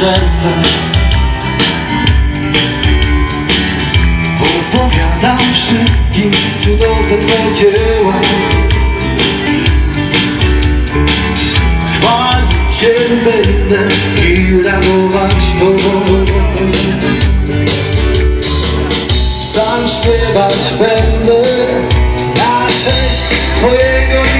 Sercem Opowiadam wszystkim cudowne Twe dzieła. Chwalić Cię będę i radować Tobą Sam śpiewać będę na cześć Twojego imienia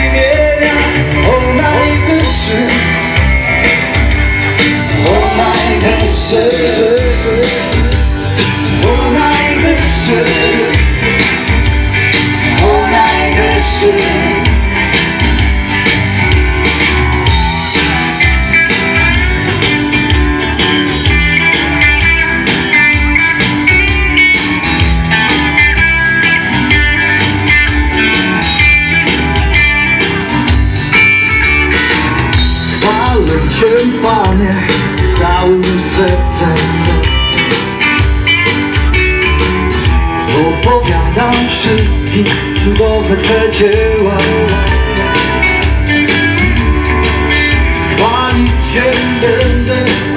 Cię, Panie, całym sercem. Opowiadam wszystkim cudowne Twe dzieła. Chwalić Cię będę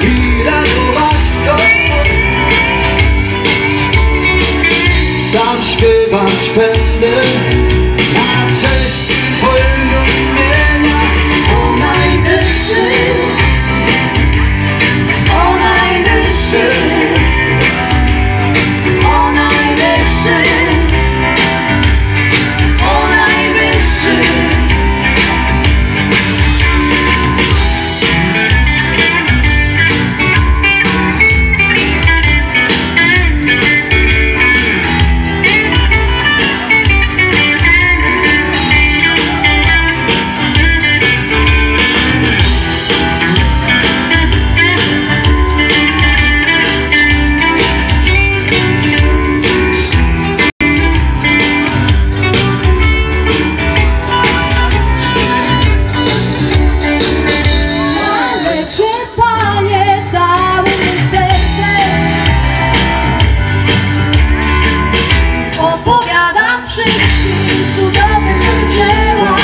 Twe dzieła.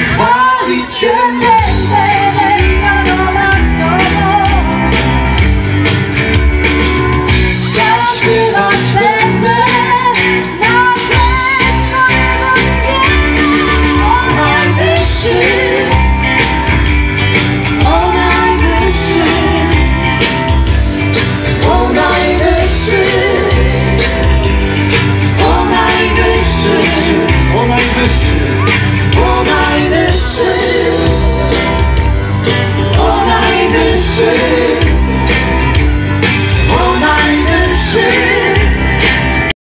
Chwalić sei.